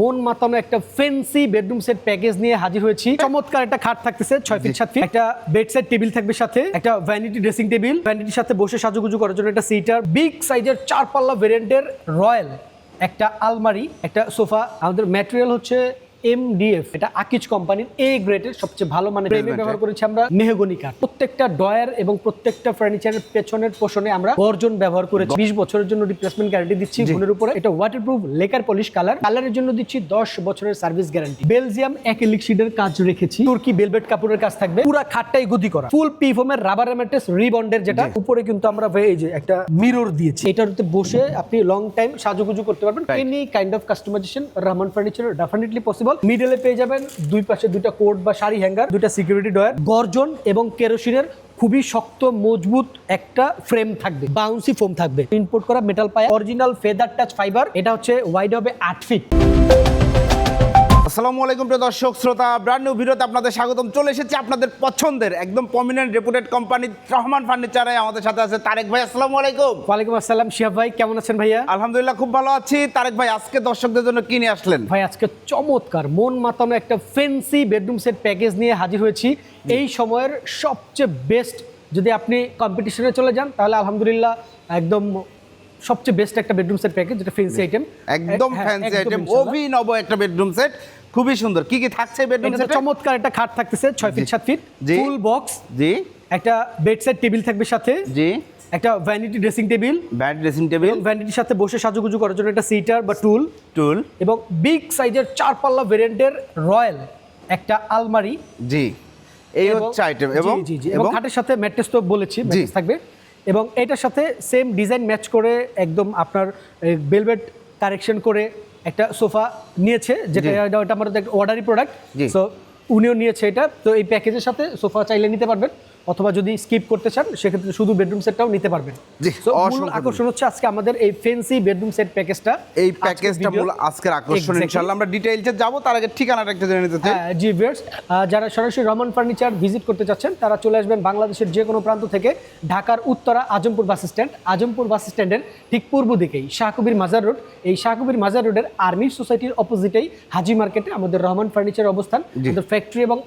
মন মাতানো একটা fancy bedroom set package নিয়ে হাজির হয়েছি। চমৎকার একটা খাট থাকতেছে ছয় ফিট সাত ফিট একটা বেড সেট টেবিল থাকবে সাথে একটা ভ্যানিটি ড্রেসিং টেবিল ভ্যানিটির সাথে বসে সাজুগুজু করার জন্য একটা সিটার বিগ সাইজের চার পাল্লা ভেরিয়েন্টের রয়্যাল একটা আলমারি একটা সোফা আমাদের ম্যাটেরিয়াল হচ্ছে এমডিএফ এটা আকিজ কোম্পানির এ গ্রেডের সবচেয়ে ভালো মানে ফ্রেমে ব্যবহার করেছি আমরা মেহগনি কাঠ। প্রত্যেকটা ডয়ার এবং প্রত্যেকটা ফার্নিচারের পেছনের পোষণে আমরা গর্জন ব্যবহার করেছি। বিশ বছরের জন্য রিপ্লেসমেন্ট গ্যারান্টি দিচ্ছি গুণের উপরে। এটা ওয়াটারপ্রুফ লেকার পলিশ কালার কালারের জন্য দিচ্ছি দশ বছরের সার্ভিস গ্যারান্টি বেলজিয়াম অ্যাক্রিলিক শিটের কাজ রেখেছি। তুর্কি বেলভেট কাপড়ের কাজ থাকবে। পুরো খাটটাই গদি করা। ফুল পি ফোমের রাবার ম্যাট্রেস রিবন্ডের যেটা উপরে কিন্তু আমরা এই যে একটা মিরর দিয়েছি। এটাতে বসে আপনি লং টাইম সাজুগুজু করতে পারবেন. Any kind of customisation Rahman furniture definitely possible মিডলে পেয়ে যাবেন দুই পাশে দুইটা কোট বা শাড়ি, হ্যাঙ্গার, দুইটা সিকিউরিটি ডয়ার গর্জন এবং কেরোসিনের খুবই শক্ত, মজবুত একটা ফ্রেম থাকবে বাউন্সি ফোম থাকবে। ইনপোর্ট করা মেটাল পায়ে অরিজিনাল ফেদার টাচ ফাইবার এটা হচ্ছে ওয়াইড হবে আট ফিট আসসালামু আলাইকুম প্রিয় দর্শক শ্রোতা ব্র্যান্ড নিউ ভিডিওতে আপনাদের স্বাগতম। চলে এসেছি আপনাদের পছন্দের একদম প্রমিনেন্ট রেপুটেড কোম্পানি রহমান ফার্নিচারে আমাদের সাথে আছে তারেক ভাই আসসালামু আলাইকুম। ওয়ালাইকুম আসসালাম শিহাব ভাই কেমন আছেন ভাইয়া? আলহামদুলিল্লাহ খুব ভালো আছি। তারেক ভাই আজকে দর্শকদের জন্য কি নিয়ে আসলেন? ভাই আজকে চমৎকার মন মাতানো একটা ফেন্সি বেডরুম সেট প্যাকেজ নিয়ে হাজির হয়েছি। এই সময়ের সবচেয়ে বেস্ট যদি আপনি কম্পিটিশনে চলে যান তাহলে আলহামদুলিল্লাহ একদম সবচেয়ে বেস্ট একটা বেডরুম সেট প্যাকেজ যেটা ফেন্সি আইটেম একদম ফ্যান্সি আইটেম অভিনব একটা বেডরুম সেট খুবই সুন্দর। কি কি থাকছে বেডরুম সেটে চমৎকার একটা খাট থাকতেছে ছয় ফিট সাত ফিট জি। ফুল বক্স জি। একটা বেড সেট টেবিল থাকবে সাথে জি। একটা vanity dressing table bed dressing table ভ্যানিটির সাথে বসে সাজুগুজু করার জন্য একটা সিটার বা টুল টুল এবং বিগ সাইজের চার পাল্লা ভেরিয়েন্টের রয়্যাল একটা আলমারি। জি। এই হচ্ছে আইটেম এবং জি জি। এবং খাটের সাথে ম্যাট্রেস তো বলেছি ম্যাট্রেস থাকবে। এবং এটার সাথে সেম ডিজাইন ম্যাচ করে একদম আপনার বেলভেট কারেকশন করে একটা সোফা নিয়েছে যেটা এটা আমাদের অর্ডারি প্রোডাক্ট। সো উনিও নিয়েছে এটা। তো এই প্যাকেজের সাথে সোফা চাইলে নিতে পারবেন। অথবা যদি স্কিপ করতে চান সেক্ষেত্রে শুধু বেডরুম সেটটাও নিতে পারবেন। মূল আকর্ষণ হচ্ছে আজকে আমাদের এই ফেন্সি বেডরুম সেট প্যাকেজটা এই প্যাকেজটা মূল আজকের আকর্ষণ ইনশাআল্লাহ। আমরা ডিটেইলসে যাব তার আগে ঠিকানাটা একটু জেনে নিতে চাই। হ্যাঁ জি ভিউয়ার্স যারা সরাসরি রহমান ফার্নিচার ভিজিট করতে চাচ্ছেন তারা চলে আসবেন বাংলাদেশের যে কোনো প্রান্ত থেকে ঢাকার Uttara Azampur bus stand Azampur bus স্ট্যান্ডের ঠিক পূর্ব দিকেই শাহকবির মাজার রোড। এই শাহকবির মাজার রোডের আর্মি সোসাইটির অপোজিটেই হাজি মার্কেটে আমাদের রহমান ফার্নিচার অবস্থান আমাদের ফ্যাক্টরি এবং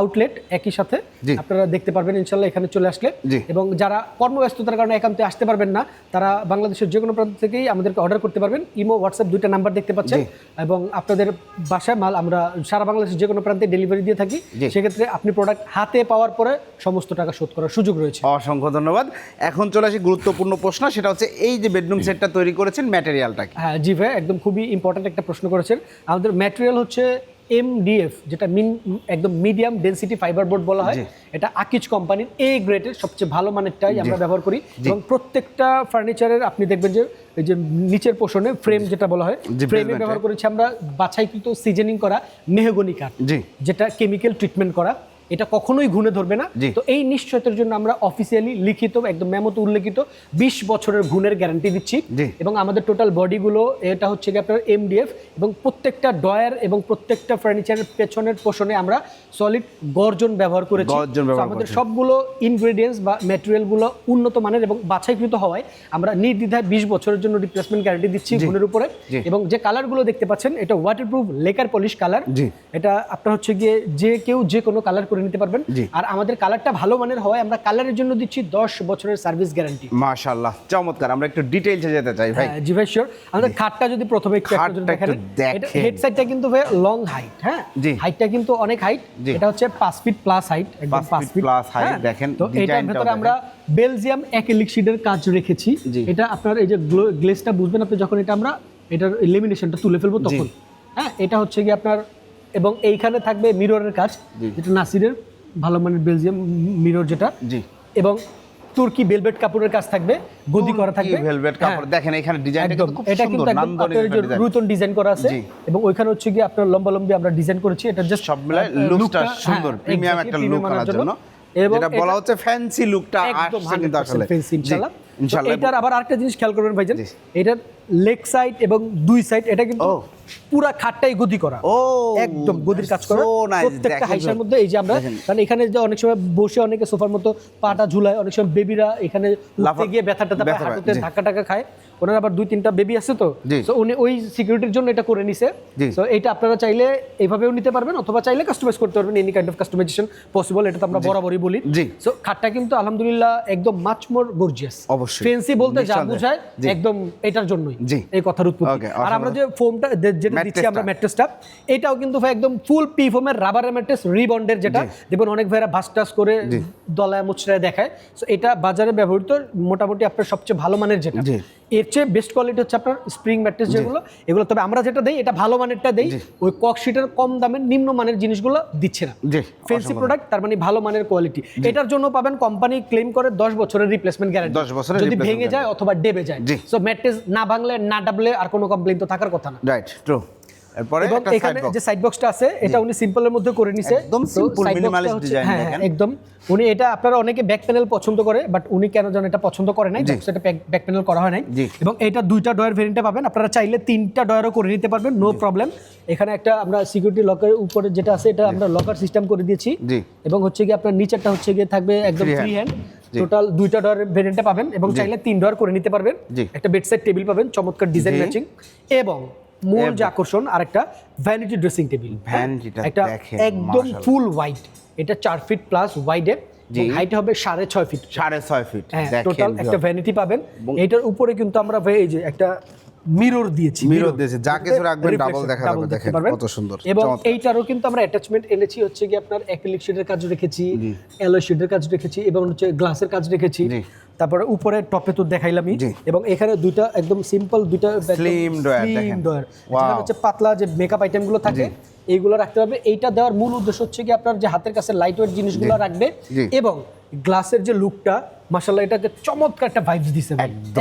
আউটলেট একই সাথে আপনারা দেখতে পারবেন ইনশাল্লাহ এখানে চলে আসলে। এবং যারা কর্মব্যস্ততার কারণে একান্তে আসতে পারবেন না তারা বাংলাদেশের যে কোনো প্রান্ত থেকেই আমাদেরকে অর্ডার করতে পারবেন। ইমো হোয়াটসঅ্যাপ দুইটা নাম্বার দেখতে পাচ্ছেন। এবং আপনাদের বাসায় মাল আমরা সারা বাংলাদেশের যে কোনো প্রান্তে ডেলিভারি দিয়ে থাকি। সেক্ষেত্রে আপনি প্রোডাক্ট হাতে পাওয়ার পরে সমস্ত টাকা শোধ করার সুযোগ রয়েছে। অসংখ্য ধন্যবাদ। এখন চলে আসি গুরুত্বপূর্ণ প্রশ্ন সেটা হচ্ছে এই যে বেডরুম সেটটা তৈরি করেছেন ম্যাটেরিয়ালটা হ্যাঁ জি ভাই একদম খুবই ইম্পর্ট্যান্ট একটা প্রশ্ন করেছেন। আমাদের ম্যাটেরিয়াল হচ্ছে এমডিএফ যেটা মিন একদম মিডিয়াম ডেন্সিটি ফাইবার বোর্ড বলা হয় এটা আকিজ কোম্পানির এ গ্রেডের সবচেয়ে ভালো মানেরটাই আমরা ব্যবহার করি। এবং প্রত্যেকটা ফার্নিচারের আপনি দেখবেন যে এই যে নিচের পোষণে ফ্রেম যেটা বলা হয় ফ্রেমে ব্যবহার করেছি আমরা বাছাইকৃত সিজনিং করা মেহগনি কাঠ যেটা কেমিক্যাল ট্রিটমেন্ট করা। এটা কখনোই ঘুণে ধরবে না। তো এই নিশ্চয়তার জন্য আমরা অফিসিয়ালি লিখিত একদম মেমোতে উল্লেখিত বিশ বছরের ঘুণের গ্যারান্টি দিচ্ছি। এবং আমাদের টোটাল বডিগুলো এটা হচ্ছে কি আপনার এমডিএফ এবং প্রত্যেকটা ডয়ার এবং প্রত্যেকটা ফার্নিচারের পেছনের পোষণে আমরা সলিড গর্জন ব্যবহার করেছি। আমাদের সবগুলো ইনগ্রেডিয়েন্টস বা ম্যাটেরিয়ালগুলো উন্নত মানের এবং বাছাইকৃত হওয়ায় আমরা নির্দ্বিধায় বিশ বছরের জন্য রিপ্লেসমেন্ট গ্যারান্টি দিচ্ছি। ঘুণের উপরে। এবং যে কালারগুলো দেখতে পাচ্ছেন এটা ওয়াটারপ্রুফ লেকার পলিশ কালার এটা আপনার হচ্ছে গিয়ে যে কেউ যে কোনো কালার করে নিতে পারবেন। আর আমাদের কালারটা ভালো মানের হওয়ায় আমরা কালারের জন্য দিচ্ছি দশ বছরের সার্ভিস গ্যারান্টি। মাশাআল্লাহ চমৎকার আমরা একটু ডিটেইলসে যেতে চাই ভাই। জি ভাই শিওর আমাদের খাটটা যদি প্রথমে একটু একটা দেখেন একটু দেখেন। হেড সাইডটা কিন্তু ভাই লং হাইট হ্যাঁ। হাইটটা কিন্তু অনেক হাইট এটা হচ্ছে পাঁচ ফিট প্লাস হাইট একদম পাঁচ পাঁচ ফিট plus height, দেখেন, তো এটার ভেতরে। আমরা বেলজিয়াম অ্যাক্রিলিক শিটের কাজ রেখেছি। এটা আপনার এই যে গ্লেসটা বুঝবেন আপনি যখন এটা আমরা এটার লেমিনেশনটা তুলে ফেলব তখন। হ্যাঁ? এটা হচ্ছে কি আপনার এবং এইখানে থাকবে মিররের কাজ যেটা নাসিরের ভালো মানের বেলজিয়াম মিরর যেটা। জি। এবং তুর্কি বেলভেট কাপড়ের কাজ থাকবে গদি করা থাকবে। ভেলভেট কাপড় হ্যাঁ, দেখেন এখানে ডিজাইনটা কিন্তু খুব এটা কিন্তু সুন্দর একদম রুতন ডিজাইন করা আছে এবং ওইখানে হচ্ছে কি আপনার লম্বা লম্বি আমরা ডিজাইন করেছি এটা জাস্ট সব মিলায় লুকটা সুন্দর প্রিমিয়াম একটা লুক করার জন্য। যেটা বলা হচ্ছে ফ্যান্সি লুকটা আসছে কিন্তু আসলে। ফেন্সি ইনশাআল্লাহ ইনশাআল্লাহ এটার আবার আরেকটা জিনিস খেয়াল করবেন ভাইজান। এটার লেগ সাইড এবং দুই সাইড এটা কিন্তু। পুরা খাটটাই গদি করা। ও একদম গদির কাজ করা। প্রত্যেকটা হাইসার মধ্যে এই যে আমরা কারণ এখানে যে অনেক সময় বসে অনেকে সোফার মতো পাটা ঝুলায় অনেক সময় বেবিরা এখানে গিয়ে ব্যথা হাঁটুতে ধাক্কা টাক্কা খায়। ওনার আবার দুই তিনটা বেবি আছে তো। উনি ওই সিকিউরিটির জন্য এটা করে নিছে। তো এটা আপনারা চাইলে এইভাবেও নিতে পারবেন অথবা চাইলে কাস্টমাইজ করতে পারবেন any kind of customization possible এটা তো আমরা বরাবরই বলি। সো খাটটা কিন্তু আলহামদুলিল্লাহ একদম মাচ মোর গর্জিয়াস অবশ্যই। ফেন্সি বলতে যা। বোঝায় একদম এটার জন্যই এই কথার উৎপত্তি। আর আমরা যে। ফোমটা যেটা দিচ্ছি আমরা ম্যাট্রেসটা। এটাও কিন্তু ভাই একদম ফুল পি ফোমের রাবারের ম্যাট্রেস রিবন্ডের যেটা। দেখবেন অনেক ভাইরা ভাস টাস করে দলায় মুচড়ায় দেখায়। সো এটা বাজারে ব্যবহৃত মোটামুটি আপনার সবচেয়ে ভালো মানের যেটা। এর চেয়ে বেস্ট কোয়ালিটি হচ্ছে আপনার স্প্রিং ম্যাট্রেস যেগুলো। এগুলো তবে আমরা যেটা দেই এটা ভালো মানেরটা দেই ওই ককশিটের কম দামের নিম্ন মানের জিনিসগুলো দিচ্ছে না। ফেন্সি প্রোডাক্ট তার মানে ভালো মানের কোয়ালিটি এটার জন্য পাবেন কোম্পানি ক্লেম করে দশ বছরের রিপ্লেসমেন্ট গ্যারান্টি দশ বছর যদি ভেঙে যায় অথবা ডেবে যায়। সো ম্যাট্রেস না ভাঙলে না ডাবলে আর কোনো কমপ্লেন তো থাকার কথা না। রাইট ট্রু এরপরে এবং এখানে যে সাইড বক্সটা আছে এটা উনি সিম্পলের মধ্যে করে নিছে। একদম তো simple, side box টা minimalist হচ্ছে- design হ্যাঁ, দেখেন। হ্যাঁ, একদম। উনি এটা আপনারা অনেকে ব্যাক প্যানেল পছন্দ করে বাট উনি কেন যেন এটা পছন্দ করে নাই সেটা ব্যাক প্যানেল করা হয় নাই। এবং এটা দুইটা ডয়ার ভেরিয়েন্টে পাবেন আপনারা চাইলে তিনটা ডয়ারও করে নিতে পারবেন নো প্রবলেম এখানে একটা আমরা সিকিউরিটি লকের উপরে যেটা আছে এটা আমরা লকার সিস্টেম করে দিয়েছি। এবং হচ্ছে কি আপনার নিচেরটা হচ্ছে গিয়ে থাকবে একদম ফ্রি হ্যান্ড টোটাল দুইটা ডয়ার ভেরিয়েন্টে পাবেন এবং চাইলে তিন ডয়ার করে নিতে পারবেন। একটা বেডসাইড টেবিল পাবেন চমৎকার ডিজাইন ম্যাচিং এবং মূল যে আকর্ষণ আরেকটা ভ্যানিটি ড্রেসিং টেবিল একটা একদম ফুল হোয়াইট এটা চার ফিট প্লাস ওয়াইডে। হাইট হবে সাড়ে ছয় ফিট সাড়ে ছয় ফিট হ্যাঁ টোটাল একটা ভ্যানিটি পাবেন। এটার উপরে কিন্তু আমরা এই যে একটা মিরর দিয়েছি Mirror দিয়েছে, যা কিছু রাখবেন double দেখা যাবে, দেখেন, কত সুন্দর, এবং। এইটারও কিন্তু আমরা অ্যাটাচমেন্ট এনেছি হচ্ছে কি আপনার অ্যাক্রিলিক শিটের কাজ রেখেছি অ্যালো শিটের কাজ রেখেছি এবং হচ্ছে গ্লাসের কাজ রেখেছি। তারপরে উপরে টপে তো দেখাইলামই। এবং এখানে দুইটা একদম সিম্পল দুইটা স্লিম ডয়ার হচ্ছে পাতলা যে মেকআপ আইটেমগুলো থাকে এইগুলো রাখতে হবে। এইটা দেওয়ার মূল উদ্দেশ্য হচ্ছে কি আপনার যে হাতের কাছে লাইট ওয়েট জিনিসগুলো রাখবে এবং গ্লাসের যে লুকটা মাশাআল্লাহ এটাকে চমৎকার একটা ভাইবস দিছে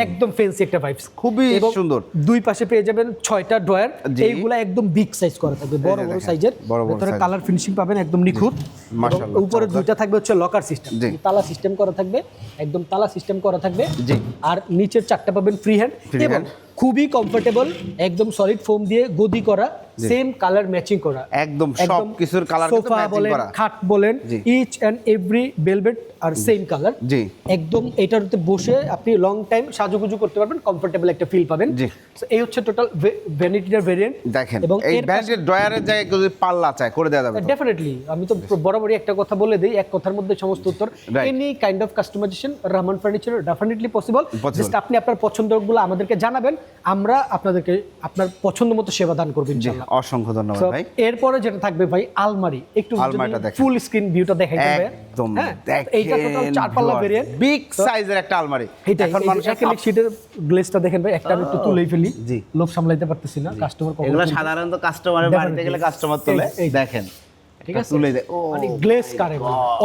একদম। ফেন্সি একটা ভাইবস খুবই সুন্দর। দুই পাশে পেয়ে যাবেন ছয়টা ড্রয়ার। এইগুলা একদম বিগ সাইজ করা থাকবে বড় বড় সাইজের ভেতরে। কালার ফিনিশিং পাবেন একদম নিখুঁত। মাশাআল্লাহ, উপরে দুইটা থাকবে হচ্ছে লকার সিস্টেম তালা সিস্টেম করা থাকবে একদম তালা সিস্টেম করা থাকবে। জি। আর নিচের চারটা পাবেন ফ্রি হ্যান্ড এবং খুবই কমফোর্টেবল একদম সলিড ফোম দিয়ে গদি করা সেম কালার ম্যাচিং করা। একদম সব কিছুর কালার সোফা বলেন খাট বলেন ইচ এন্ড এভরি বেলভেট আর সেম কালার জি। একদম এটারতে বসে আপনি লং টাইম সাজুগুজু করতে পারবেন কমফোর্টেবল একটা ফিল পাবেন। জি। এই হচ্ছে টোটাল ভ্যানিটিটার ভেরিয়েন্ট দেখেন এবং এই এর ড্রয়ারের জায়গায় যদি পাল্লা চায় করে দেওয়া যাবে? ডেফিনেটলি আমি তো বরাবরই একটা কথা বলে দিই এক কথার মধ্যে সমস্ত উত্তর। Any kind of customization Rahman furniture definitely possible just আপনি আপনার পছন্দগুলো আমাদেরকে জানাবেন আমরা আপনাদেরকে আপনার পছন্দ মতো সেবা দান করব ইনশাআল্লাহ। অসংখ্য ধন্যবাদ ভাই। এরপরে যেটা থাকবে ভাই আলমারি। একটু ফুল স্ক্রিন ভিউটা দেখাই দেবে একদম এইটা টোটাল চার পাল্লা ভেরিয়েন্ট বিগ সাইজের একটা আলমারি। এখন অ্যাক্রিলিক শীটের দেখেন ভাই একটা একটু তুলেই ফেলি। জি। লোভ সামলাইতে পারতেছি না কাস্টমার এগুলো সাধারণত কাস্টমারের বাড়িতে গেলে কাস্টমার তোলে। দেখেন। ঠিক আছে? তুলে দেয় ও মানে কারে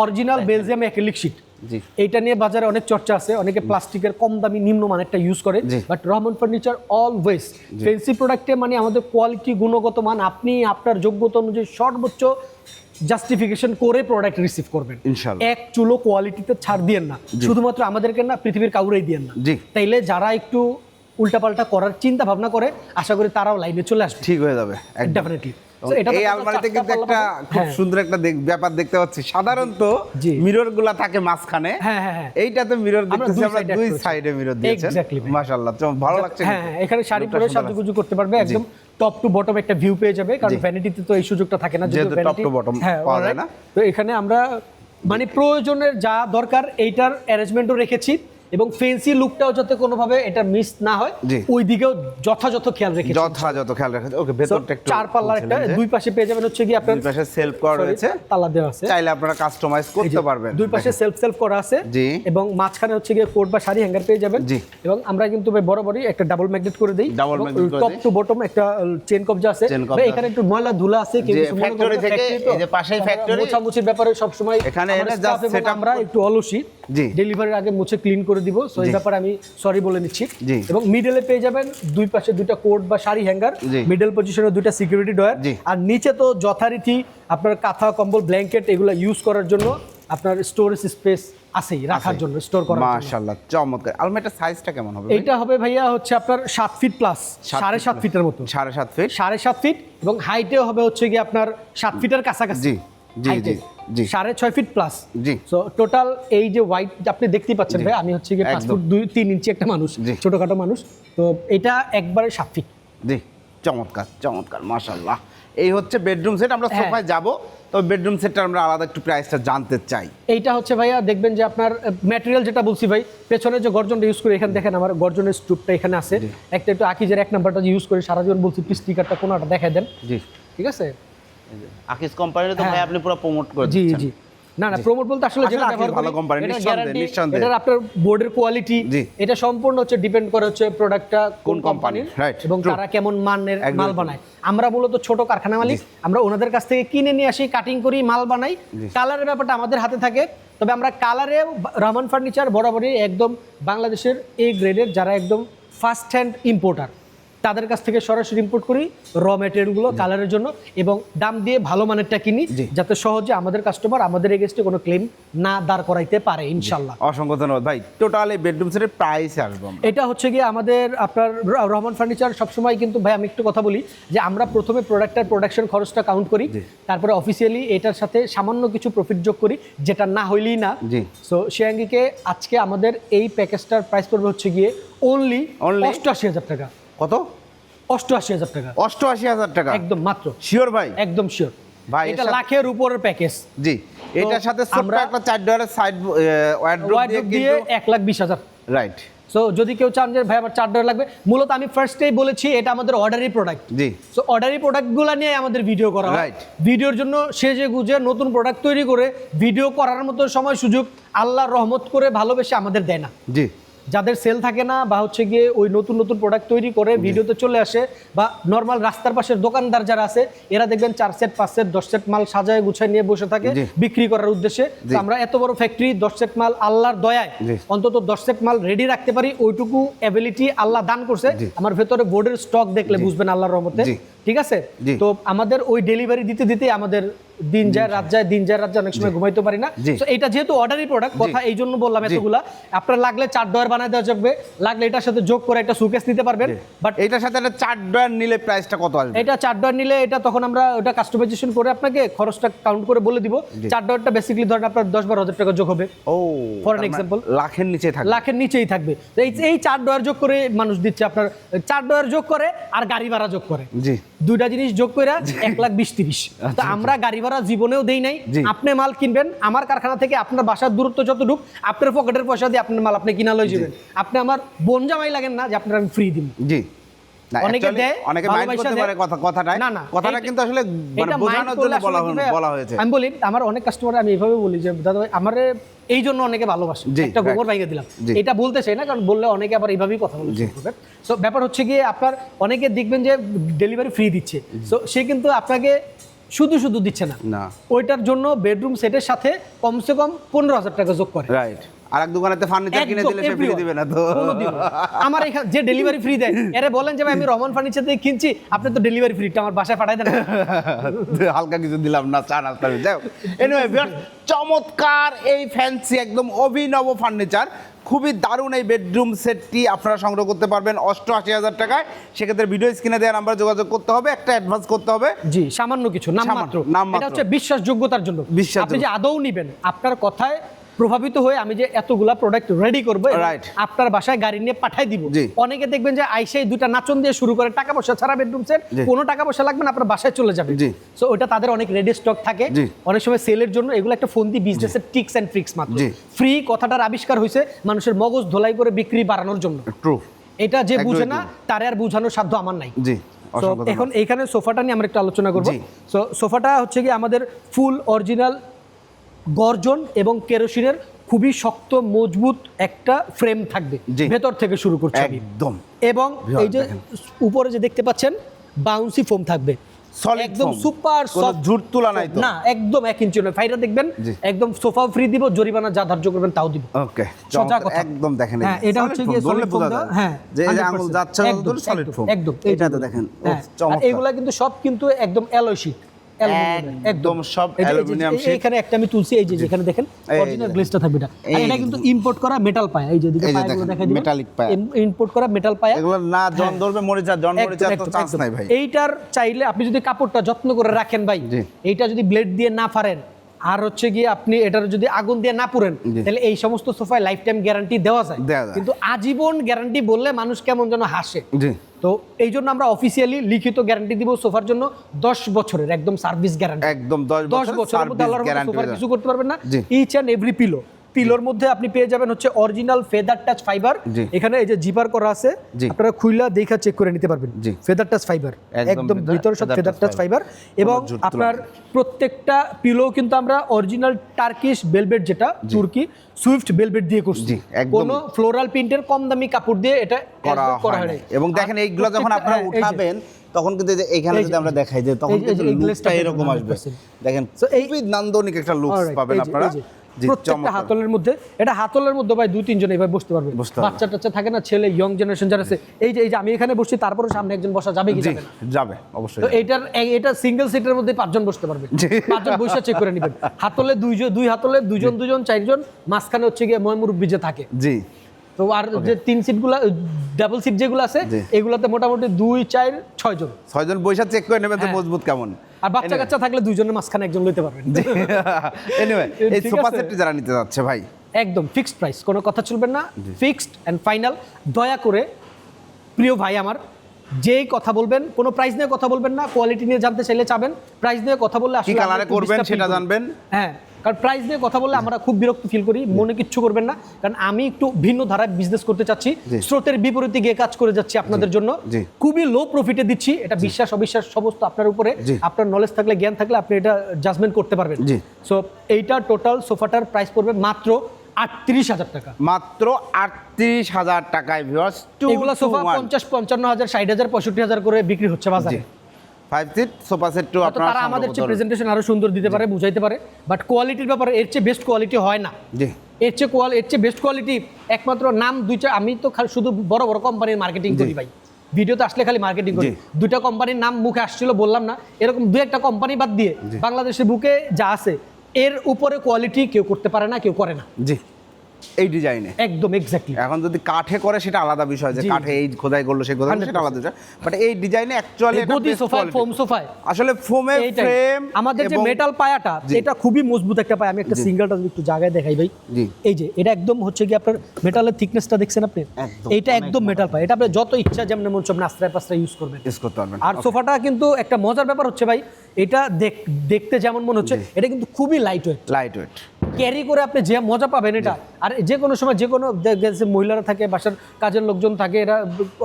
অরিজিনাল বেলজিয়াম অ্যাক্রিলিক শীট জি। এইটা নিয়ে বাজারে অনেক চর্চা আছে অনেকে প্লাস্টিকের কম দামি নিম্ন মানেরটা ইউজ করে but Rahman furniture always fancy প্রোডাক্টে মানে আমাদের কোয়ালিটি গুণগত মান আপনি আপনার যোগ্যতা অনুযায়ী সর্বোচ্চ জাস্টিফিকেশন করে প্রোডাক্ট রিসিভ করবেন। ইনশাআল্লাহ। এক চুলো কোয়ালিটিতে ছাড় দিয়েন না। শুধুমাত্র আমাদেরকে না পৃথিবীর কাউরেই দিয়েন না। তাইলে যারা একটু উল্টাপাল্টা করার চিন্তা ভাবনা করে আশা করি তারাও লাইনে চলে আসবে। ঠিক হয়ে যাবে ডেফিনেটলি এই আলমারিতে কিন্তু একটা খুব সুন্দর একটা ব্যাপার দেখতে পাচ্ছি। সাধারণত হ্যাঁ। মিররগুলা থাকে মাঝখানে। হ্যাঁ, হ্যাঁ, হ্যাঁ। এইটাতে মিরর দেখতেছি আমরা দুই সাইডে মিরর দিয়েছেন। মাশাআল্লাহ ভালো লাগছে হ্যাঁ হ্যাঁ এখানে শাড়ি পরে সাজুগুজু করতে পারবে একদম টপ টু বটম একটা ভিউ পেয়ে যাবে কারণ। ভ্যানিটিতে তো এই সুযোগটা থাকে না যেহেতু to bottom হ্যাঁ পাওয়া যায় না। তো এখানে আমরা মানে প্রয়োজনের যা দরকার এইটার অ্যারেঞ্জমেন্টও রেখেছি। এবং ফেন্সি লুকটাও যাতে কোনোভাবে এটা মিস না হয় ওই দিকেও যথাযথ খেয়াল রেখেছি। যথাযথ খেয়াল রাখা ওকে ভেতরটা একটু চার পাল্লার একটা দুই পাশে পেয়ে যাবেন হচ্ছে কি আপনার দুই পাশে সেলফ করা রয়েছে। তালা দেওয়া আছে। চাইলে আপনারা কাস্টমাইজ করতে পারবেন। দুই পাশে সেলফ সেলফ করা আছে জি। এবং মাঝখানে হচ্ছে গিয়ে কোট বা শাড়ি হ্যাঙ্গার পেয়ে যাবেন। জি। এবং আমরা কিন্তু ভাই বরাবরই একটা ডাবল ম্যাগনেট করে দেই। ডাবল করে টপ টু বটম একটা চেন কবজা আছে। ভাই এখানে একটু ময়লা ধুলা আছে factory না, থেকে, এই যে পাশেই factory। মোছামুছির ব্যাপারে সব সময় এখানে এনে staff just আমরা একটু অলসী। জি। ডেলিভারির আগে মুছে ক্লিন করে দিব। সো এই ব্যাপারে আমি সরি বলে নিচ্ছি। এবং মিডলে পেয়ে যাবেন দুই পাশে দুইটা কোট বা শাড়ি হ্যাঙ্গার। মিডল পজিশনে দুইটা সিকিউরিটি ডয়ার আর নিচে তো যথারীতি আপনার কাঁথা কম্বল ব্ল্যাঙ্কেট এগুলো ইউজ করার জন্য আপনার স্টোরেজ স্পেস আছেই রাখার জন্য স্টোর করার জন্য। মাশাআল্লাহ চমৎকার। আলমারিটার সাইজটা কেমন হবে এইটা হবে ভাইয়া হচ্ছে আপনার সাত ফিট প্লাস সাত সাড়ে feet সাত plus। ফিটের মতো। সাড়ে সাত ফিট সাড়ে সাত ফিট এবং হাইটেও হবে হচ্ছে গিয়ে আপনার সাত ফিটের কাছাকাছি। জি, জি, জি। সাড়ে ছয় ফিট প্লাস জি। সো টোটাল এই যে হোয়াইট আপনি দেখতেই পাচ্ছেন ভাই আমি হচ্ছে গিয়ে পাঁচ ফুট দুই তিন ইঞ্চি একটা মানুষ। ছোটখাটো মানুষ। তো এটা একবারে সাত ফিট জি চমৎকার চমৎকার মাশাআল্লাহ। এই হচ্ছে বেডরুম সেট আমরা হ্যাঁ। সোফায় যাব। তবে বেডরুম সেটটা আমরা আলাদা একটু প্রাইসটা জানতে চাই। এইটা হচ্ছে ভাইয়া দেখবেন যে আপনার ম্যাটেরিয়াল যেটা বলছি ভাই পেছনে যে গর্জনটা ইউজ করি এখানে দেখেন আমার গর্জনের স্টুপটা এখানে আছে। একটা একটু আকিজের এক নাম্বারটা ইউজ করি সারা জীবন বলছি স্টিকারটা কোনোটা দেখাই দেন। জি। ঠিক আছে? আকিস কোম্পানির তো ভাই হ্যাঁ। আপনি পুরো প্রমোট করে জি জি। না না প্রমোট বলতে আসলে যেটা ব্যবহার ভালো এটার নিঃসন্দেহে, নিঃসন্দেহে। এটার আপনার বোর্ডের কোয়ালিটি এটা সম্পূর্ণ হচ্ছে ডিপেন্ড করে হচ্ছে প্রোডাক্টটা কোন কোম্পানির এবং তারা কেমন মানের মাল বানায়। আমরা মূলত ছোট কারখানা মালিক আমরা ওনাদের কাছ থেকে কিনে নিয়ে আসি কাটিং করি মাল বানাই। কালারের ব্যাপারটা আমাদের হাতে থাকে। তবে আমরা কালারে রহমান ফার্নিচার বরাবরই একদম বাংলাদেশের এই গ্রেডের যারা একদম ফার্স্ট হ্যান্ড ইম্পোর্টার তাদের কাছ থেকে সরাসরি ইম্পোর্ট করি র মেটেরিয়ালগুলো কালারের জন্য এবং দাম দিয়ে ভালো মানেরটা কিনি। যাতে সহজে আমাদের কাস্টমার আমাদের এগেস্টে কোনো ক্লেম না দাঁড় করাইতে পারে ইনশাল্লাহ। অসংখ্য ধন্যবাদ। ভাই টোটাল এই বেডরুম সেটের প্রাইস আসব এটা হচ্ছে গিয়ে আমাদের আপনার রহমান ফার্নিচার সবসময় কিন্তু ভাই আমি একটু কথা বলি যে আমরা প্রথমে প্রোডাক্টের প্রোডাকশন খরচটা কাউন্ট করি তারপরে অফিসিয়ালি এটার সাথে সামান্য কিছু প্রফিট যোগ করি যেটা না হইলেই না। সো শিয়াঙ্গিকে আজকে আমাদের এই প্যাকেজটার প্রাইস পড়বে হচ্ছে গিয়ে অনলি অনলি অষ্টআশি হাজার টাকা। কত? অষ্টআশি হাজার টাকা। অষ্টআশি হাজার টাকা। একদম মাত্র। শিওর ভাই? একদম শিওর ভাই, এটা লাখের উপরের প্যাকেজ জি এটার সাথে আমরা- একটা চার ডলারের সাইড ওয়ার্ড্রোব দিয়ে এক লাখ বিশ হাজার। রাইট সো যদি কেউ চান যে ভাই আমার চার ডলার লাগবে। মূলত আমি ফার্স্টেই বলেছি এটা আমাদের অর্ডারি প্রোডাক্ট জি। সো অর্ডারি প্রোডাক্টগুলো নিয়ে আমাদের ভিডিও করা হয়। ভিডিওর জন্য সেজে গুজে নতুন প্রোডাক্ট তৈরি করে ভিডিও করার মতো সময় সুযোগ আল্লাহর রহমত করে ভালোবেসে আমাদের দেয় না। জি। যাদের সেল থাকে না বা হচ্ছে গিয়ে ওই নতুন নতুন প্রোডাক্ট তৈরি করে ভিডিওতে চলে আসে বা নর্মাল রাস্তার পাশের দোকানদার যারা আছে এরা দেখবেন চার সেট পাঁচ সেট দশ সেট মাল সাজায় গুছায় নিয়ে বসে থাকে বিক্রি করার উদ্দেশ্যে। আমরা এত বড় ফ্যাক্টরি দশ সেট মাল আল্লাহর দয়ায় অন্তত দশ সেট মাল রেডি রাখতে পারি। ওইটুকু অ্যাবিলিটি আল্লাহ দান করছে। আমার ভেতরে বোর্ডের স্টক দেখলে বুঝবেন আল্লাহর রহমতে। ঠিক আছে? তো আমাদের ওই ডেলিভারি দিতে দিতে আমাদের দিন যায় রাত যায়। দিন যায় রাত যায় অনেক সময় ঘুমাইতে পারি না। তো এটা যেহেতু অর্ডারি প্রোডাক্ট কথা এই জন্য বললাম এতগুলা। আপনার লাগলে চার ডয়ার বানায় দেওয়া যাবে লাগলে এটার সাথে যোগ করে একটা সুকেস নিতে পারবেন। বাট এইটার সাথে একটা চার ডয়ার নিলে প্রাইসটা কত আসবে? এটা চার ডয়ার নিলে এটা তখন আমরা ওটা কাস্টমাইজেশন করে আপনাকে খরচটা কাউন্ট করে বলে দিব। চার ডয়ারটা বেসিক্যালি ধরেন আপনার দশ বারো হাজার টাকা যোগ হবে। ও an তার মানে লাখের নিচে থাকবে। লাখের নিচেই থাকবে। এই চার ডয়ার যোগ করে মানুষ দিচ্ছে আপনার চার ডয়ার যোগ করে আর গাড়ি ভাড়া যোগ করে। জি। দুইটা জিনিস যোগ করে এক লাখ বিশ তিরিশ। তো আমরা গাড়ি ভাড়া জীবনেও দেই নাই। আপনি মাল কিনবেন আমার কারখানা থেকে আপনার বাসার দূরত্ব যতটুক আপনার পকেটের পয়সা দিয়ে আপনার মাল আপনি কিনা লই যাবেন। আপনি আমার বোন জামাই লাগেন না যে আপনার আমি ফ্রি দিব জি। অনেকে দেয় অনেকে মাইন্ড করতে পারে কথা কথাটাই না না কথাটা কিন্তু আসলে মানে এটা বোঝানোর জন্য বলা আসলে হল- কি ভাই, বলা হয়েছে। আমি বলি আমার অনেক কাস্টমার আমি এইভাবে বলি যে দাদা ভাই আমার এই জন্য অনেকে ভালোবাসে। একটা গোবর ভাইকে দিলাম। এটা বলতে চাই না কারণ বললে অনেকে আবার এইভাবেই কথা বলে জি। সো ব্যাপার হচ্ছে গিয়ে আপনার অনেকে দেখবেন যে ডেলিভারি ফ্রি দিচ্ছে। সো সে কিন্তু আপনাকে শুধু শুধু দিচ্ছে না। না। ওইটার জন্য বেডরুম সেটের সাথে কমসে কম পনেরো হাজার টাকা যোগ করে। রাইট আর এক দোকানেতে ফার্নিচার কিনে দিলে সে ফ্রি দিবে না তো। আমার এখানে যে ডেলিভারি ফ্রি দেয় এরে বলেন যে ভাই আমি রহমান ফার্নিচার থেকে কিনছি আপনি তো ডেলিভারি ফ্রিটা আমার বাসায় পাঠাই দেন। হালকা কিছু দিলাম না চা নাস্তা যাই এনিওয়ে চমৎকার এই ফ্যান্সি একদম অভিনব ফার্নিচার খুবই দারুণ এই বেডরুম সেটটি আপনারা সংগ্রহ করতে পারবেন অষ্টআশি হাজার টাকায়। সেক্ষেত্রে ভিডিও স্ক্রিনে দেওয়া নাম্বার যোগাযোগ করতে হবে একটা অ্যাডভান্স করতে হবে। জি। সামান্য কিছু নামমাত্র সামান্য, নামমাত্র। এটা হচ্ছে বিশ্বাসযোগ্যতার জন্য। আপনি যে আদৌ নিবেন আপনার কথায় প্রভাবিত হয়ে আমি যে এতগুলা প্রোডাক্ট রেডি করব Right. আপনার বাসায় গাড়ি নিয়ে পাঠাই দিব অনেকে দেখবেন যে আইসাই দুইটা নাচন দিয়ে শুরু করে টাকা পয়সা ছাড়া বেডরুম সেট। কোনো টাকা পয়সা লাগবে না আপনার বাসায় চলে যাবে। সো ওটা তাদের অনেক রেডি স্টক থাকে অনেক সময় সেলের জন্য এগুলো একটা ফোন দিয়ে বিজনেসের টিক্স অ্যান্ড ট্রিক্স মাত্র ফ্রি কথাটার আবিষ্কার হয়েছে মানুষের মগজ ধোলাই করে বিক্রি বাড়ানোর জন্য ট্রু এটা যে বুঝে না। তারে আর বোঝানোর সাধ্য আমার নাই জি এখন। এইখানে সোফাটা নিয়ে আমরা একটু আলোচনা করব। সো সোফাটা হচ্ছে কি আমাদের ফুল অরিজিনাল গর্জন এবং কেরোসিনের খুবই শক্ত মজবুত একটা ফ্রেম থাকবে। ভেতর থেকে শুরু করছি একদম। এবং এই যে উপরে যে দেখতে পাচ্ছেন বাউন্সি ফোম থাকবে। একদম সুপার ঝুট তুলা নাই না একদম এক ইঞ্চি নয়। ফাইটা দেখবেন একদম সোফা ফ্রি দিব জরিমানা যা ধার্য করবেন তাও দিব। ওকে সোজা কথা। একদম দেখেন হ্যাঁ, এটা হচ্ছে গিয়ে যায়। দেওয়া, হ্যাঁ, যে এই যে 100% আঙুল যাচ্ছে সলিড ফোম একদম, এটা তো দেখেন। হ্যাঁ, এইগুলা কিন্তু সব কিন্তু একদম অ্যালয় শীট একদম সব যে- যে- অ্যালুমিনিয়াম শীট। এখানে একটা আমি তুলছি এই যে যেখানে দেখেন অরিজিনাল গ্লেসটা থাকবে এটা। এটা কিন্তু ইম্পোর্ট করা মেটাল পায়া। এই যে দিকে পায়াগুলো দেখা মেটালিক পায়া। ইম্পোর্ট করা মেটাল পায়া। এগুলো না জন ধরবে মরিচা জন মরে যা তো চান্স নাই ভাই। এইটার চাইলে আপনি যদি কাপড়টা যত্ন করে রাখেন ভাই এইটা যদি ব্লেড দিয়ে না পারেন আর হচ্ছে গিয়ে আপনি এটার যদি আগুন দিয়ে না পুরেন তাহলে এই সমস্ত সোফায় লাইফ টাইম গ্যারান্টি দেওয়া যায়। কিন্তু আজীবন গ্যারান্টি বললে মানুষ কেমন যেন হাসে। তো এই জন্য আমরা অফিসিয়ালি লিখিত গ্যারান্টি দিব সোফার জন্য দশ বছরের একদম সার্ভিস গ্যারান্টি একদম দশ বছর বছরের মধ্যে আল্লাহর সোফার কিছু করতে পারবেন না। ইচ অ্যান্ড এভরি পিলো পিলোর মধ্যে আপনি পেয়ে যাবেন হচ্ছে অরিজিনাল ফেদার টাচ ফাইবার। এখানে এই যে জিপার করা আছে আপনারা খুইলা দেখা চেক করে নিতে পারবেন। জি। ফেদার টাচ ফাইবার একদম ভিতরে সব ফেদার টাচ ফাইবার এবং আপনার প্রত্যেকটা পিলো কিন্তু আমরা অরিজিনাল টার্কিশ বেলবেট যেটা তুর্কি সুইফট বেলবেট দিয়ে করছি। কোনো ফ্লোরাল প্রিন্টের কম দামি কাপড় দিয়ে এটা করা হয়। এবং দেখেন এইগুলো যখন আপনারা উঠাবেন তখন কিন্তু এইখানে যদি আমরা দেখাই যে তখন কিন্তু লুকটা এরকম আসবে। দেখেন খুবই নান্দনিক একটা লুক Alright, পাবেন আপনারা। প্রত্যেকটা হাতলের মধ্যে এটা হাতলের মধ্যে ভাই দুই তিনজন এইভাবে বসতে পারবে। বাচ্চা টাচ্চা থাকে না ছেলে ইয়ং জেনারেশন যারা আছে এই যে এই যে আমি এখানে বসছি তারপরে সামনে একজন বসা যাবে কি যাবে যাবে অবশ্যই তো এইটার এটা সিঙ্গেল সিটের মধ্যে পাঁচজন বসতে পারবে। পাঁচজন বসে চেক করে নেবেন। হাতলে দুইজন দুই হাতলে দুজন দুজন চারজন মাঝখানে হচ্ছে গিয়ে ময়মুরব্বী যে থাকে। জি। তো আর যে তিন সিটগুলো ডাবল সিট যেগুলো আছে। এগুলাতে মোটামুটি দুই চার ছয় জন। ছয়জন বৈশা চেক করে নেবেন যে হ্যাঁ। মজবুত কেমন। আর বাচ্চা কাচ্চা থাকলে দুইজনের মাঝখানে একজন লইতে পারবেন। এনিওয়ে এই সোফা। সেটটি যারা নিতে যাচ্ছে ভাই। একদম ফিক্সড প্রাইস কোনো কথা চলবে না ফিক্সড অ্যান্ড ফাইনাল দয়া করে প্রিয় ভাই আমার যেই কথা বলবেন কোনো প্রাইস নিয়ে কথা বলবেন না কোয়ালিটি নিয়ে জানতে চাইলে চাবেন। প্রাইস নিয়ে কথা বললে আসলে কালারে করবেন সেটা জানবেন। হ্যাঁ। কারণ প্রাইস নিয়ে কথা বললে আমরা খুব বিরক্ত ফিল করি মনে কিচ্ছু করবেন না। কারণ আমি একটু ভিন্ন ধারায় বিজনেস করতে চাচ্ছি স্রোতের বিপরীতে গিয়ে কাজ করে যাচ্ছি আপনাদের জন্য। খুবই লো প্রফিটে দিচ্ছি এটা বিশ্বাস অবিশ্বাস সমস্ত আপনার উপরে। আপনার নলেজ থাকলে জ্ঞান থাকলে আপনি এটা জাজমেন্ট করতে পারবেন। সো এইটা টোটাল সোফাটার প্রাইস পড়বে মাত্র আটত্রিশ হাজার টাকা। মাত্র আটত্রিশ হাজার টাকায় ভিউয়ার্স টু এগুলো সোফা পঞ্চাশ পঞ্চান্ন হাজার ষাট হাজার পঁয়ষট্টি হাজার করে বিক্রি হচ্ছে বাজারে। Five seat sofa set too হয়তো আপনারা তারা আমাদের চেয়ে প্রেজেন্টেশন আরও সুন্দর দিতে পারে বুঝাইতে পারে। বাট কোয়ালিটির ব্যাপারে এর চেয়ে বেস্ট কোয়ালিটি হয় না। জি। এর চেয়ে কোয়াল এর চেয়ে বেস্ট কোয়ালিটি একমাত্র নাম দুইটা আমি তো খালি শুধু বড় বড় কোম্পানির মার্কেটিং করি ভাই। ভিডিওতে আসলে খালি মার্কেটিং করি। দুইটা কোম্পানির নাম মুখে আসছিল বললাম না। এরকম দু একটা কোম্পানি বাদ দিয়ে বাংলাদেশের বুকে যা আছে এর উপরে কোয়ালিটি কেউ করতে পারে না কেউ করে না। জি। এই ডিজাইনে একদম এক্স্যাক্টলি এখন যদি কাঠে করে সেটা আলাদা বিষয় যে কাঠে এই খোদাই করল সে খোদাই সেটা আলাদা বিষয়। বাট এই ডিজাইনে অ্যাকচুয়ালি গদি সোফায় ফোম সোফায় আসলে এইটাই। ফ্রেম আমাদের যে মেটাল পায়াটা। এটা খুবই মজবুত একটা পায়া। আমি একটা। সিঙ্গেলটা যদি একটু জায়গায় দেখাই ভাই। জি। এই যে এটা একদম হচ্ছে কি আপনার মেটালের থিকনেসটা দেখছেন আপনি? এটা একদম মেটাল পায়া। এটা আপনি যত ইচ্ছা যেমন মন সব আস্ত্রায় পাস্ত্রায় ইউজ করবেন। ইউজ করতে পারবেন। আর সোফাটা কিন্তু একটা মজার ব্যাপার হচ্ছে ভাই এটা দেখ- দেখতে যেমন মনে হচ্ছে এটা কিন্তু খুবই light weight light weight carry করে আপনি যে মজা পাবেন এটা। আর যে কোনো সময় যে কোনো মহিলারা থাকে বাসার কাজের লোকজন থাকে এরা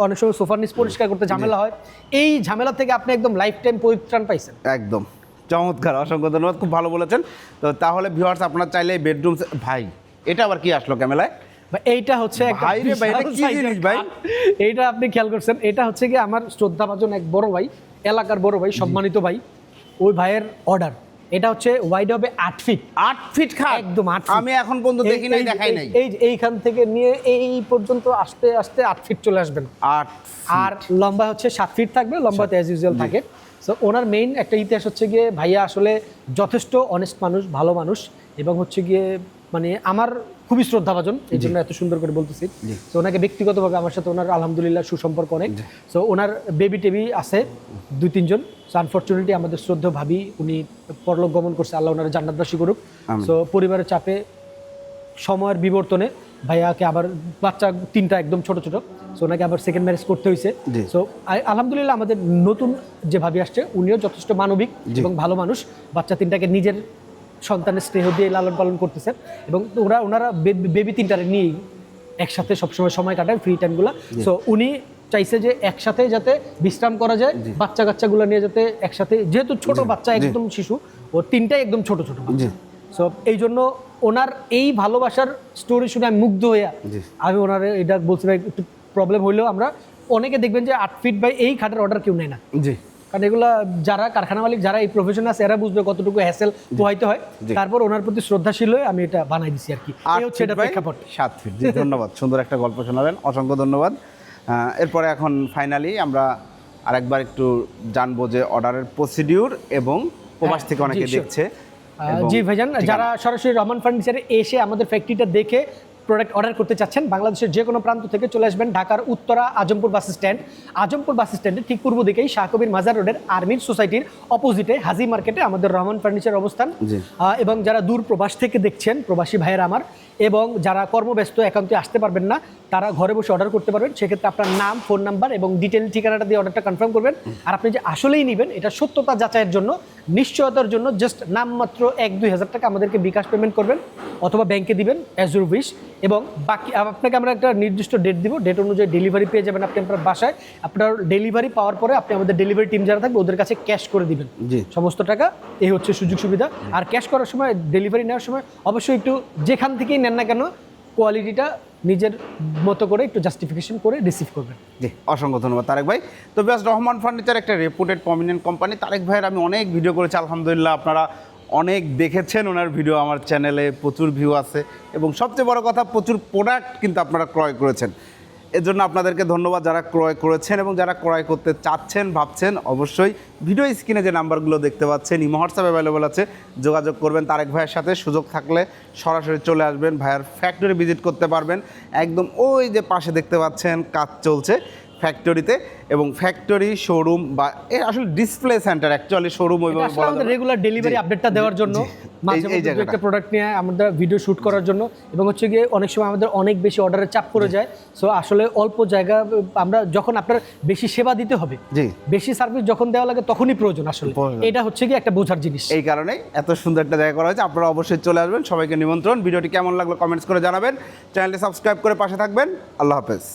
অনেক সময় সোফার নিচ পরিষ্কার করতে ঝামেলা হয়। এই ঝামেলা থেকে আপনি একদম লাইফ টাইম পরিত্রাণ পাইছেন। একদম। চমৎকার অসংখ্য ধন্যবাদ খুব ভালো বলেছেন। তো তাহলে ভিউয়ার্স আপনার চাইলে বেডরুম ভাই এটা আবার কি আসলো ক্যামেলায় এইটা হচ্ছে ভাই? এইটা আপনি খেয়াল করছেন এটা হচ্ছে কি আমার শ্রদ্ধাভাজন এক বড় ভাই এলাকার বড় ভাই সম্মানিত ভাই ওই ভাইয়ের অর্ডার এটা হচ্ছে ওয়াইড হবে আট ফিট আট ফিট খাট? একদম আট আমি এখন পর্যন্ত দেখি নাই দেখাই নাই। এই এইখান থেকে নিয়ে এই পর্যন্ত আস্তে আস্তে আট ফিট চলে আসবেন। আট আর লম্বা হচ্ছে সাত ফিট থাকবে লম্বাতে অ্যাজ ইউজুয়াল থাকে। সো ওনার মেইন একটা ইতিহাস হচ্ছে গিয়ে ভাইয়া আসলে যথেষ্ট অনেস্ট মানুষ ভালো মানুষ এবং হচ্ছে গিয়ে মানে আমার খুবই শ্রদ্ধাভাজন এই জন্য এত সুন্দর করে বলতেছি। তো ওনাকে ব্যক্তিগতভাবে আমার সাথে ওনার আলহামদুলিল্লাহ সুসম্পর্ক অনেক। সো ওনার বেবি টেবি আছে দুই তিনজন। সো আনফর্চুনেটলি আমাদের শ্রদ্ধেয় ভাবি উনি পরলোক গমন করছে আল্লাহ ওনার জান্নাতবাসী করুক। সো পরিবারের চাপে সময়ের বিবর্তনে ভাইয়াকে আবার বাচ্চা তিনটা একদম ছোট ছোট। সো ওনাকে আবার সেকেন্ড ম্যারেজ করতে হয়েছে। সো আলহামদুলিল্লাহ আমাদের নতুন যে ভাবি আসছে উনিও যথেষ্ট মানবিক এবং ভালো মানুষ। বাচ্চা তিনটাকে নিজের সন্তানের স্নেহ দিয়ে লালন পালন করতেছে এবং ওরা ওনারা বেবি তিনটারে নিয়েই একসাথে সবসময় সময় কাটায় ফ্রি টাইমগুলো সো উনি চাইছে যে একসাথে যাতে বিশ্রাম করা যায় বাচ্চা কাচ্চাগুলো নিয়ে যাতে একসাথে যেহেতু ছোট বাচ্চা একদম শিশু ও তিনটাই একদম ছোট ছোট বাচ্চা। সো এই জন্য ওনার এই ভালোবাসার স্টোরি শুনে আমি মুগ্ধ হইয়া জি। আমি ওনার এটা বলছি ভাই একটু প্রবলেম হইলেও আমরা অনেকে দেখবেন যে আট ফিট বাই এই খাটের অর্ডার কেউ নেয় না। জি। কারণ এগুলা যারা কারখানা মালিক যারা এই প্রফেশন আছে এরা বুঝবে কতটুকু হ্যাসেল পোহাইতে হয়। তারপর ওনার প্রতি শ্রদ্ধাশীল হয়ে আমি এটা বানাই দিছি আর কি। এই হচ্ছে এটা প্রেক্ষাপট। সাত ফিট ধন্যবাদ। সুন্দর একটা গল্প শোনালেন। অসংখ্য ধন্যবাদ। এরপরে এখন ফাইনালি আমরা আরেকবার একটু জানব যে অর্ডারের প্রসিডিউর এবং প্রবাস হ্যাঁ, থেকে অনেকে দেখছে জি ভাইজান যারা সরাসরি রহমান ফার্নিচারে এসে আমাদের ফ্যাক্টরিটা দেখে প্রোডাক্ট অর্ডার করতে চাচ্ছেন বাংলাদেশের যে কোনো প্রান্ত থেকে চলে আসবেন ঢাকার Uttara Azampur bus stand. Azampur bus স্ট্যান্ডের ঠিক পূর্ব দিকেই শাহকবির মাজার রোডের আর্মির সোসাইটির অপোজিটে হাজি মার্কেটে আমাদের রহমান ফার্নিচার অবস্থান। এবং যারা দূর প্রবাস থেকে দেখছেন প্রবাসী ভাইয়ের আমার এবং যারা কর্মব্যস্ত একান্তে আসতে পারবেন না তারা ঘরে বসে অর্ডার করতে পারবেন। সেক্ষেত্রে আপনার নাম ফোন নাম্বার এবং ডিটেল ঠিকানাটা দিয়ে অর্ডারটা কনফার্ম করবেন। আর আপনি যে আসলেই নেবেন এটা সত্যতা যাচাইয়ের জন্য নিশ্চয়তার জন্য জাস্ট নামমাত্র এক দুই হাজার টাকা আমাদেরকে বিকাশ পেমেন্ট করবেন। অথবা ব্যাংকে দিবেন অ্যাজ ইউর উইশ এবং বাকি আপনাকে আমরা একটা নির্দিষ্ট ডেট দিব। ডেট অনুযায়ী ডেলিভারি পেয়ে যাবেন আপনি আপনার বাসায়। আপনার ডেলিভারি পাওয়ার পরে আপনি আমাদের ডেলিভারি টিম যারা থাকবে ওদের কাছে ক্যাশ করে দিবেন। জি। সমস্ত টাকা এই হচ্ছে সুযোগ সুবিধা। আর ক্যাশ করার সময় ডেলিভারি নেওয়ার সময় অবশ্যই একটু যেখান থেকেই নেন না কেন কোয়ালিটিটা নিজের মতো করে একটু জাস্টিফিকেশন করে রিসিভ করবেন। জি অসংখ্য ধন্যবাদ তারেক ভাই। তো ব্যাস রহমান ফার্নিচার একটা রেপুটেড প্রমিনেন্ট কোম্পানি তারেক ভাইয়ের আমি অনেক ভিডিও করেছি আলহামদুলিল্লাহ আপনারা অনেক দেখেছেন ওনার ভিডিও আমার চ্যানেলে, প্রচুর ভিউ আছে। এবং সবচেয়ে বড় কথা, প্রচুর প্রোডাক্ট কিন্তু আপনারা ক্রয় করেছেন। এর জন্য আপনাদেরকে ধন্যবাদ যারা ক্রয় করেছেন এবং যারা ক্রয় করতে চাচ্ছেন, ভাবছেন, অবশ্যই ভিডিও স্ক্রিনে যে নাম্বারগুলো দেখতে পাচ্ছেন, ইমো হোয়াটসঅ্যাপ অ্যাভেলেবল আছে, যোগাযোগ করবেন তারেক ভাইয়ের সাথে, সুযোগ থাকলে সরাসরি চলে আসবেন, ভাইয়ার ফ্যাক্টরি ভিজিট করতে পারবেন। একদম ওই যে পাশে দেখতে পাচ্ছেন, কাজ চলছে। ফ্যাক্টরিতে এবং ফ্যাক্টরি শোরুম বা এ আসলে ডিসপ্লে সেন্টার অ্যাকচুয়ালি শোরুম ওইভাবে আসলে বলা আমাদের রেগুলার ডেলিভারি আপডেটটা দেওয়ার জন্য। মাঝে জায়গাটা। একটা প্রোডাক্ট নিয়ে আমরা ভিডিও শুট করার জন্য এবং হচ্ছে গিয়ে অনেক সময় আমাদের অনেক বেশি অর্ডারের চাপ পড়ে যায় সো আসলে অল্প জায়গা আমরা যখন আপনার বেশি সেবা দিতে হবে জি। বেশি সার্ভিস যখন দেওয়া লাগে তখনই প্রয়োজন আসলে। এটা হচ্ছে গিয়ে একটা বোঝার জিনিস। এই কারণে এত সুন্দর একটা জায়গা করা হয়েছে আপনারা অবশ্যই চলে আসবেন সবাইকে নিমন্ত্রণ। ভিডিওটি কেমন লাগল কমেন্টস করে জানাবেন। চ্যানেলটি সাবস্ক্রাইব করে পাশে থাকবেন। আল্লাহ হাফেজ।